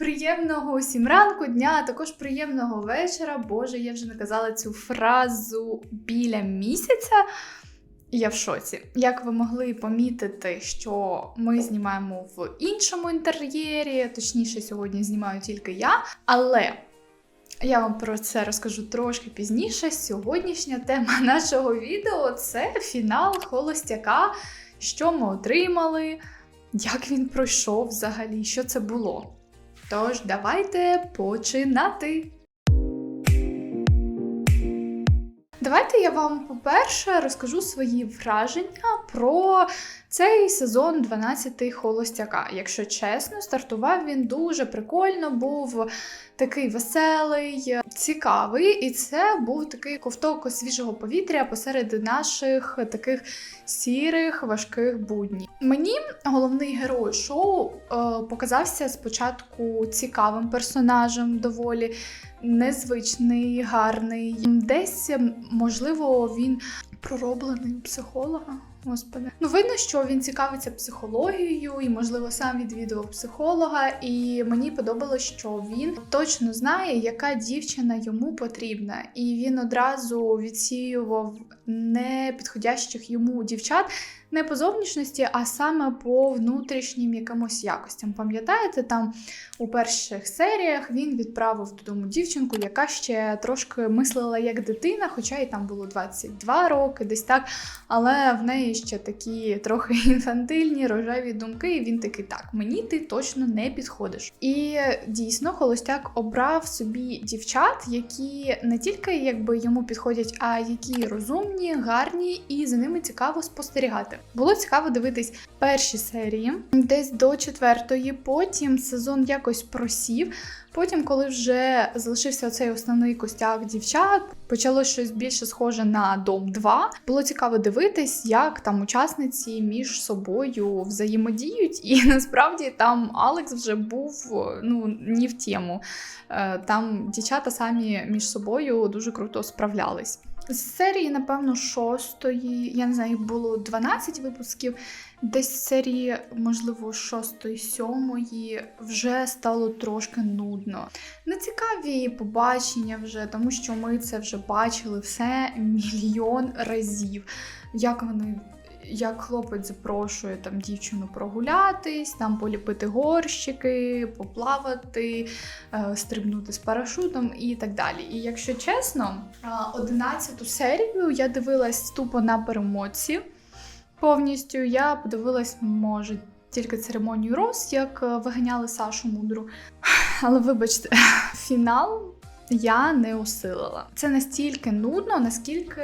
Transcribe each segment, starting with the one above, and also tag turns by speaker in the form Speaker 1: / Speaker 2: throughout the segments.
Speaker 1: Приємного усім ранку, дня, а також приємного вечора. Боже, я вже наказала цю фразу біля місяця. Я в шоці. Як ви могли помітити, що ми знімаємо в іншому інтер'єрі, точніше, сьогодні знімаю тільки я, але я вам про це розкажу трошки пізніше. Сьогоднішня тема нашого відео це фінал холостяка, що ми отримали, як він пройшов взагалі, що це було. Тож, давайте починати. Давайте я вам, по-перше, розкажу свої враження про цей сезон 12 холостяка. Якщо чесно, стартував він дуже прикольно, був такий веселий, цікавий, і це був такий ковток свіжого повітря посеред наших таких сірих, важких буднів. Мені головний герой шоу е, показався спочатку цікавим персонажем доволі незвичний, гарний. Десь, можливо, він пророблений психолога. Господи, ну видно, що він цікавиться психологією і, можливо, сам відвідував психолога. І мені подобалось, що він точно знає, яка дівчина йому потрібна, і він одразу відсіював непідходящих йому дівчат. Не по зовнішності, а саме по внутрішнім якимось якостям. Пам'ятаєте, там у перших серіях він відправив додому дівчинку, яка ще трошки мислила як дитина, хоча й там було 22 роки, десь так. Але в неї ще такі трохи інфантильні, рожеві думки. І він такий, так, мені ти точно не підходиш. І дійсно, холостяк обрав собі дівчат, які не тільки якби йому підходять, а які розумні, гарні, і за ними цікаво спостерігати. Було цікаво дивитись перші серії, десь до четвертої. Потім сезон якось просів. Потім, коли вже залишився цей основний костяк дівчат, почало щось більше схоже на дом 2. Було цікаво дивитись, як там учасниці між собою взаємодіють, і насправді там Алекс вже був ну ні в тему. Там дівчата самі між собою дуже круто справлялись. З серії, напевно, шостої, я не знаю, їх було 12 випусків. Десь з серії, можливо, шостої, сьомої вже стало трошки нудно. Нецікаві побачення вже, тому що ми це вже бачили все мільйон разів. Як вони. Як хлопець запрошує там дівчину прогулятись, там поліпити горщики, поплавати, е, стрибнути з парашутом і так далі. І якщо чесно, 11 серію я дивилась тупо на перемотці повністю. Я подивилась, може, тільки церемонію роз, як виганяли Сашу Мудру. Але вибачте, фінал. Я не осилила. Це настільки нудно, наскільки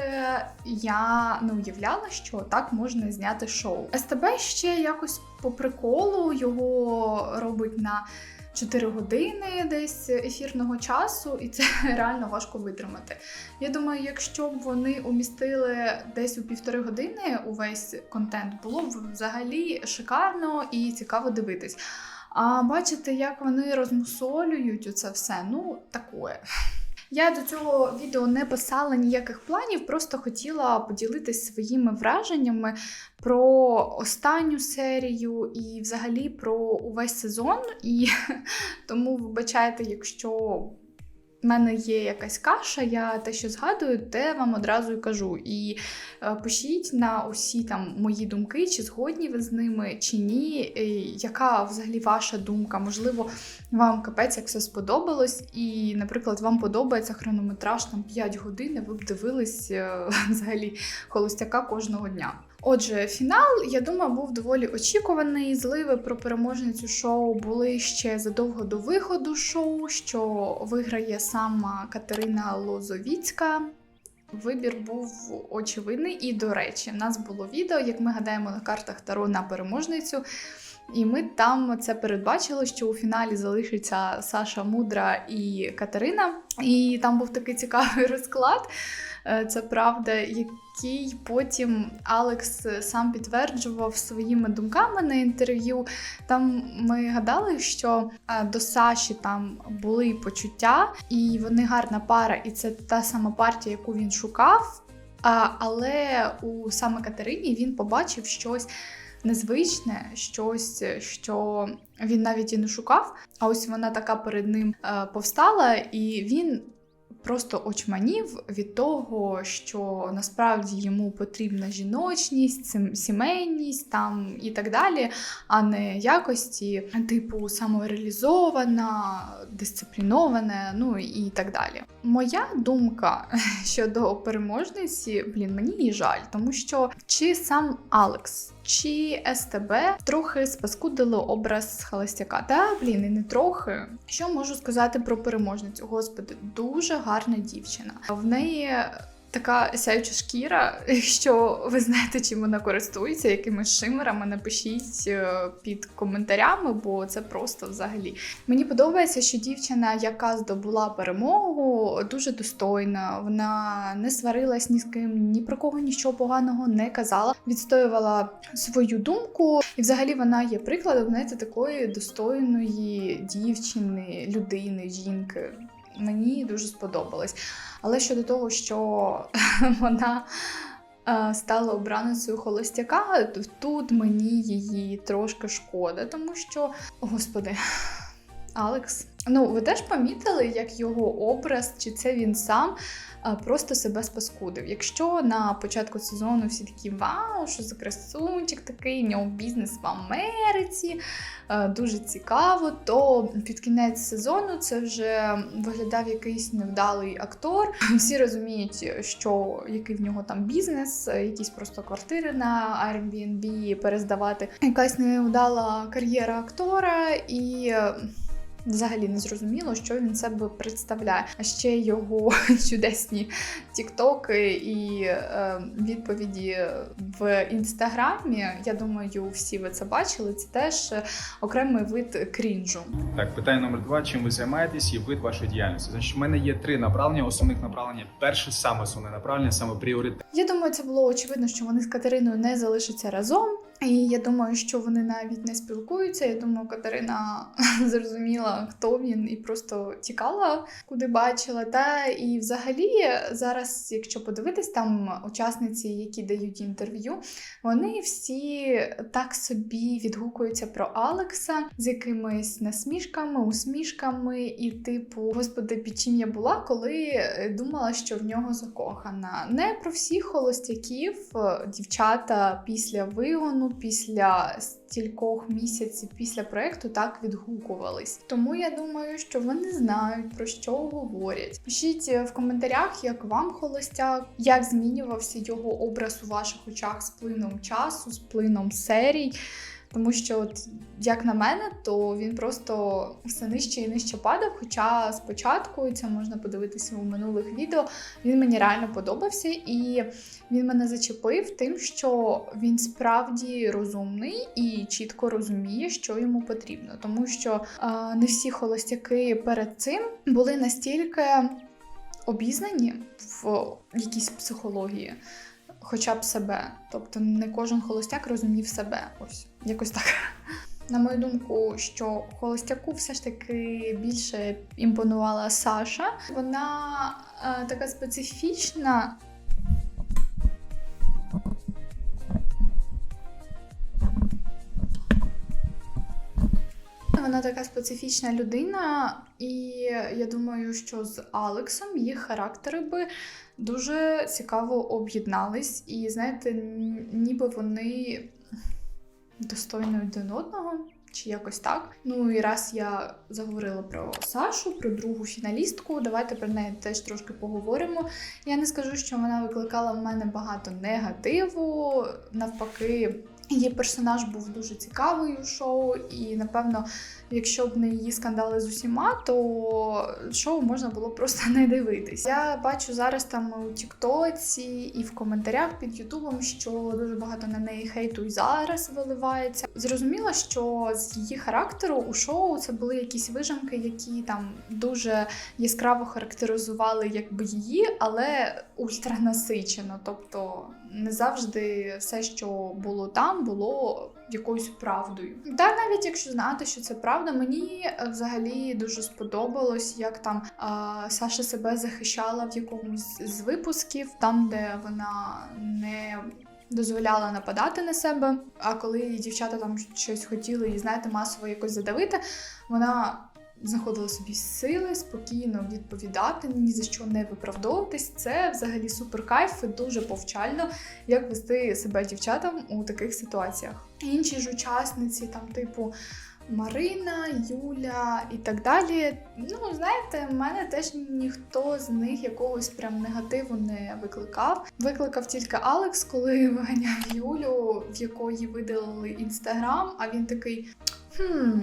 Speaker 1: я не уявляла, що так можна зняти шоу. СТБ ще якось по приколу його робить на 4 години десь ефірного часу, і це реально важко витримати. Я думаю, якщо б вони умістили десь у півтори години увесь контент, було б взагалі шикарно і цікаво дивитись. А бачите, як вони розмусолюють це все, ну такое. Я до цього відео не писала ніяких планів, просто хотіла поділитися своїми враженнями про останню серію і взагалі про увесь сезон. І тому вибачайте, якщо в мене є якась каша, я те, що згадую, те вам одразу і кажу. І е, пишіть на усі там мої думки, чи згодні ви з ними, чи ні. Яка взагалі ваша думка? Можливо, вам капець як все сподобалось, і, наприклад, вам подобається хронометраж там 5 годин, ви б дивились е, взагалі холостяка кожного дня. Отже, фінал, я думаю, був доволі очікуваний. Зливи про переможницю шоу були ще задовго до виходу шоу, що виграє сама Катерина Лозовіцька. Вибір був очевидний, і, до речі, в нас було відео, як ми гадаємо на картах Таро на переможницю. І ми там це передбачили, що у фіналі залишиться Саша Мудра і Катерина. І там був такий цікавий розклад. Це правда, який потім Алекс сам підтверджував своїми думками на інтерв'ю. Там ми гадали, що до Саші там були почуття, і вони гарна пара, і це та сама партія, яку він шукав. Але у саме Катерині він побачив щось незвичне, щось, що він навіть і не шукав. А ось вона така перед ним е, повстала, і він. Просто очманів від того, що насправді йому потрібна жіночність, сімейність там і так далі, а не якості типу самореалізована, дисциплінована, ну і так далі. Моя думка щодо переможниці, блін, мені її жаль, тому що чи сам Алекс, чи СТБ трохи спаскудило образ холостяка. Та блін, і не трохи. Що можу сказати про переможницю? Господи, дуже гарна дівчина. В неї. Така сяюча шкіра, якщо ви знаєте, чим вона користується, якими шимерами, напишіть е, під коментарями, бо це просто взагалі. Мені подобається, що дівчина, яка здобула перемогу, дуже достойна. Вона не сварилась ні з ким, ні про кого нічого поганого не казала, відстоювала свою думку, і взагалі вона є прикладом знаєте, такої достойної дівчини, людини, жінки. Мені дуже сподобалось. Але щодо того, що вона е, стала обраницею холостяка, тут мені її трошки шкода, тому що, господи, Алекс. Ну, ви теж помітили, як його образ, чи це він сам просто себе спаскудив. Якщо на початку сезону всі такі вау, що за красунчик такий, в нього бізнес в Америці, дуже цікаво, то під кінець сезону це вже виглядав якийсь невдалий актор. Всі розуміють, що який в нього там бізнес, якісь просто квартири на Airbnb перездавати, якась невдала кар'єра актора і. Взагалі не зрозуміло, що він себе представляє. А ще його чудесні тіктоки і е, відповіді в інстаграмі. Я думаю, всі ви це бачили. Це теж окремий вид крінжу.
Speaker 2: Так, питання номер два: чим ви займаєтесь і вид вашої діяльності? Значить, в мене є три направлення, основних направлення. Перше саме основне направлення, саме пріоритет.
Speaker 1: Я думаю, це було очевидно, що вони з Катериною не залишаться разом. І я думаю, що вони навіть не спілкуються. Я думаю, Катерина зрозуміла, хто він, і просто тікала, куди бачила. Та і взагалі зараз, якщо подивитись, там учасниці, які дають інтерв'ю, вони всі так собі відгукуються про Алекса з якимись насмішками, усмішками, і типу, господи, під чим я була, коли думала, що в нього закохана. Не про всіх холостяків е, дівчата після вигону, після стількох місяців після проекту так відгукувались. Тому я думаю, що вони знають про що говорять. Пишіть в коментарях, як вам холостяк, як змінювався його образ у ваших очах з плином часу, з плином серій. Тому що, от, як на мене, то він просто все нижче і нижче падав. Хоча спочатку, це можна подивитися у минулих відео, він мені реально подобався, і він мене зачепив тим, що він справді розумний і чітко розуміє, що йому потрібно. Тому що е, не всі холостяки перед цим були настільки обізнані в якійсь психології хоча б себе. Тобто не кожен холостяк розумів себе. Ось якось так. На мою думку, що холостяку все ж таки більше імпонувала Саша. Вона е, така специфічна. Вона така специфічна людина, і я думаю, що з Алексом їх характери би дуже цікаво об'єднались. І знаєте, ніби вони достойні один одного. Чи якось так. Ну і раз я заговорила про Сашу, про другу фіналістку, давайте про неї теж трошки поговоримо. Я не скажу, що вона викликала в мене багато негативу. Навпаки, її персонаж був дуже цікавий у шоу, і напевно, якщо б не її скандали з усіма, то шоу можна було просто не дивитись. Я бачу зараз там у Тіктоці і в коментарях під Ютубом, що дуже багато на неї хейту і зараз виливається. Зрозуміло, що з її характеру у шоу це були якісь вижимки, які там дуже яскраво характеризували якби її, але ультранасичено.Тобто не завжди все, що було там, було якоюсь правдою. Та навіть якщо знати, що це правда, мені е, взагалі дуже сподобалось, як там е, Саша себе захищала в якомусь з випусків, там, де вона не дозволяла нападати на себе. А коли дівчата там щось хотіли і знаєте, масово якось задавити, вона знаходила собі сили спокійно відповідати, ні за що не виправдовуватись. Це взагалі супер кайф, і дуже повчально, як вести себе дівчатам у таких ситуаціях. Інші ж учасниці, там, типу. Марина, Юля і так далі. Ну, знаєте, в мене теж ніхто з них якогось прям негативу не викликав. Викликав тільки Алекс, коли виганяв Юлю, в якої видалили інстаграм, а він такий. Хм,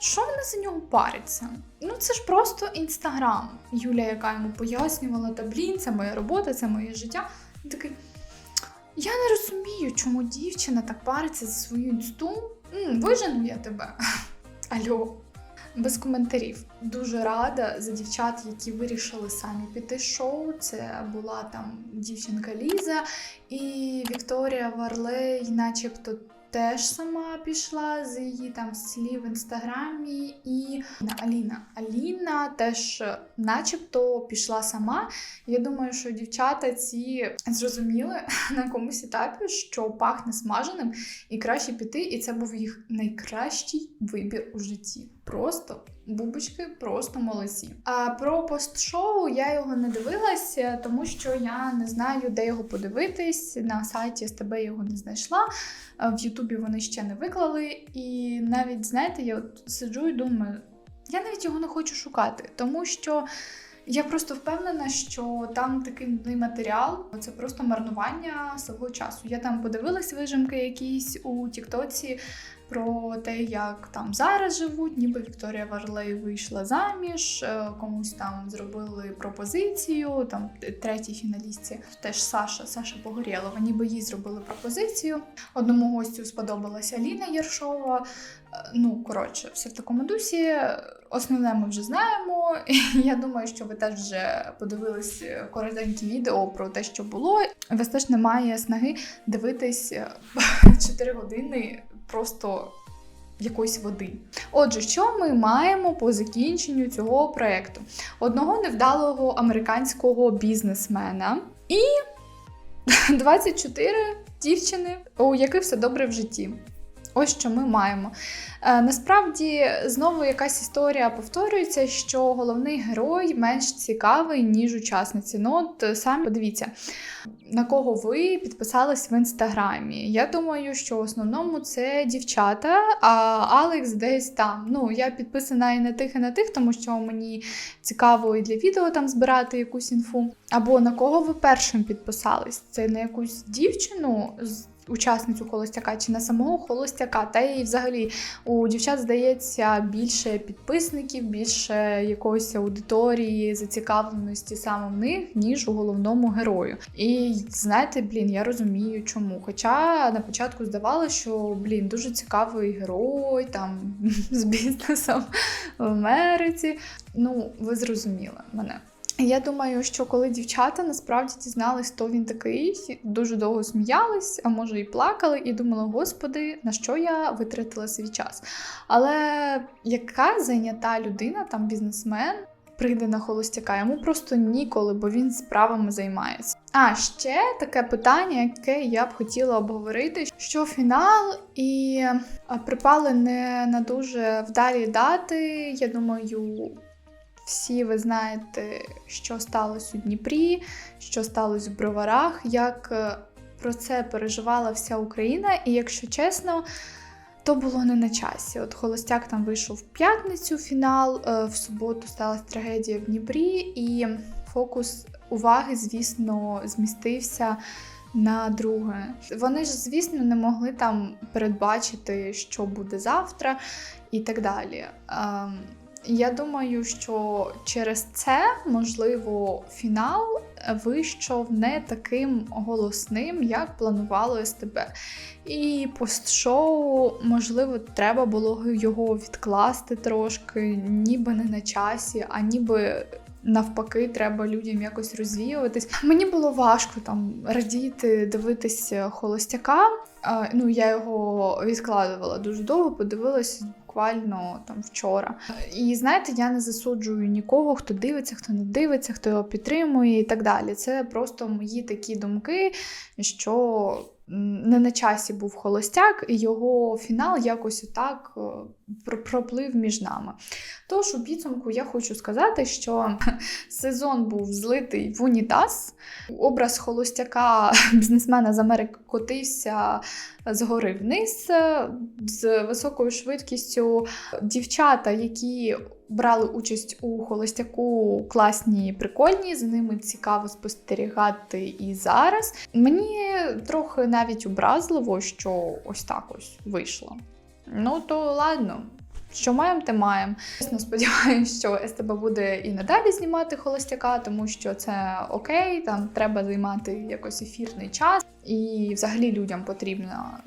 Speaker 1: що вона за нього париться? Ну це ж просто інстаграм. Юля, яка йому пояснювала, та блін, це моя робота, це моє життя. Він такий. Я не розумію, чому дівчина так париться за свою інсту. Вижену я тебе. Альо. Без коментарів. Дуже рада за дівчат, які вирішили самі піти шоу. Це була там дівчинка Ліза і Вікторія Варлей, начебто. Теж сама пішла з її там слів в інстаграмі, і Аліна. Аліна теж, е, начебто, пішла сама. Я думаю, що дівчата ці зрозуміли на комусь етапі, що пахне смаженим, і краще піти, і це був їх найкращий вибір у житті. Просто бубочки, просто молодці. А про пост-шоу я його не дивилася, тому що я не знаю, де його подивитись. На сайті СТБ його не знайшла. В Ютубі вони ще не виклали. І навіть знаєте, я от сиджу і думаю, я навіть його не хочу шукати, тому що. Я просто впевнена, що там такий матеріал це просто марнування свого часу. Я там подивилась вижимки якісь у Тіктоці про те, як там зараз живуть, ніби Вікторія Варлей вийшла заміж, е, комусь там зробили пропозицію. Там третій фіналістці теж Саша, Саша Погорєлова, ніби їй зробили пропозицію. Одному гостю сподобалася Ліна Єршова. Е, Ну, коротше, все в такому дусі. Основне ми вже знаємо. Я думаю, що ви теж вже подивились коротенькі відео про те, що було. У вас теж немає снаги дивитись 4 години просто якоїсь води. Отже, що ми маємо по закінченню цього проєкту? Одного невдалого американського бізнесмена і 24 дівчини, у яких все добре в житті. Ось що ми маємо. Е, насправді, знову якась історія повторюється, що головний герой менш цікавий, ніж учасниці. Ну, от е, самі подивіться, на кого ви підписались в інстаграмі. Я думаю, що в основному це дівчата, а Алекс десь там. Ну, я підписана і на тих, і на тих, тому що мені цікаво і для відео там збирати якусь інфу. Або на кого ви першим підписались? Це на якусь дівчину з учасницю холостяка чи на самого холостяка. Та і взагалі у дівчат здається більше підписників, більше якоїсь аудиторії, зацікавленості саме в них, ніж у головному герою. І знаєте, блін, я розумію, чому. Хоча на початку здавалося, що блін, дуже цікавий герой там з бізнесом в Америці. Ну, ви зрозуміли мене. Я думаю, що коли дівчата насправді дізнались, хто він такий, дуже довго сміялись, а може і плакали, і думали, господи, на що я витратила свій час. Але яка зайнята людина, там бізнесмен, прийде на холостяка, йому просто ніколи, бо він справами займається. А ще таке питання, яке я б хотіла обговорити: що фінал і припали не на дуже вдалі дати. Я думаю. Всі ви знаєте, що сталося у Дніпрі, що сталося в Броварах, як е, про це переживала вся Україна. І якщо чесно, то було не на часі. От Холостяк там вийшов в п'ятницю фінал, е, в суботу сталася трагедія в Дніпрі, і фокус уваги, звісно, змістився. На друге, вони ж, звісно, не могли там передбачити, що буде завтра, і так далі. Я думаю, що через це, можливо, фінал вийшов не таким голосним, як планувало СТБ. І постшоу, можливо, треба було його відкласти трошки, ніби не на часі, а ніби. Навпаки, треба людям якось розвіюватись. Мені було важко там радіти, дивитись холостяка. Ну, я його відкладувала дуже довго, подивилась буквально там вчора. І знаєте, я не засуджую нікого, хто дивиться, хто не дивиться, хто його підтримує і так далі. Це просто мої такі думки, що не на часі був холостяк, і його фінал якось отак е, проплив між нами. Тож у підсумку я хочу сказати, що сезон був злитий в унітаз. Образ холостяка бізнесмена з Америки котився згори вниз з високою швидкістю. Дівчата, які брали участь у холостяку, класні, прикольні, за ними цікаво спостерігати і зараз. Мені трохи навіть образливо, що ось так ось вийшло. Ну то ладно. Що маємо, те маємо. Чесно сподіваюся, що СТБ буде і надалі знімати холостяка, тому що це окей, там треба займати якось ефірний час. І взагалі людям потрібно,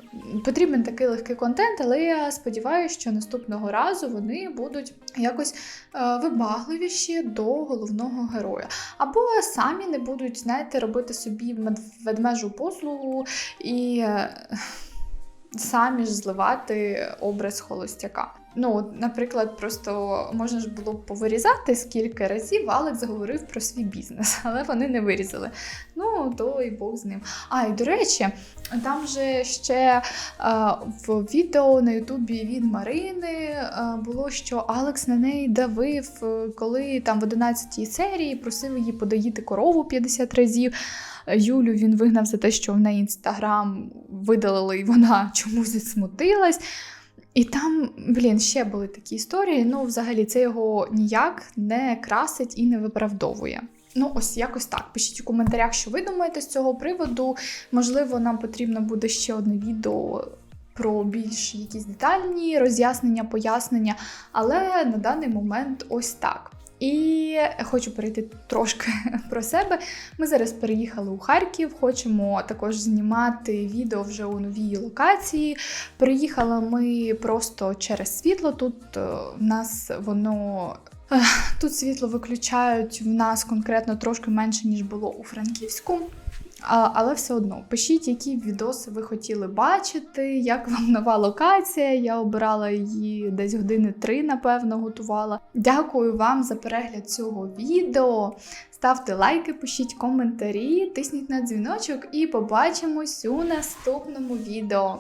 Speaker 1: потрібен такий легкий контент, але я сподіваюся, що наступного разу вони будуть якось е, вибагливіші до головного героя. Або самі не будуть, знаєте, робити собі ведмежу послугу і е, самі ж зливати образ холостяка. Ну, наприклад, просто можна ж було б повирізати скільки разів Алекс говорив про свій бізнес, але вони не вирізали. Ну, то і Бог з ним. А, і до речі, там же ще е, в відео на Ютубі від Марини е, було, що Алекс на неї давив, е, коли там в 11 серії просив її подоїти корову 50 разів. Юлю він вигнав за те, що в неї інстаграм видалили, і вона чомусь засмутилась. І там, блін, ще були такі історії. Ну, взагалі, це його ніяк не красить і не виправдовує. Ну, ось якось так. Пишіть у коментарях, що ви думаєте з цього приводу. Можливо, нам потрібно буде ще одне відео про більш якісь детальні роз'яснення, пояснення. Але на даний момент ось так. І хочу перейти трошки про себе. Ми зараз переїхали у Харків, хочемо також знімати відео вже у новій локації. Приїхали ми просто через світло. Тут е, в нас воно. Тут світло виключають в нас конкретно трошки менше, ніж було у Франківську. А, але все одно пишіть, які відоси ви хотіли бачити, як вам нова локація. Я обирала її десь години три, напевно, готувала. Дякую вам за перегляд цього відео. Ставте лайки, пишіть коментарі, тисніть на дзвіночок і побачимось у наступному відео.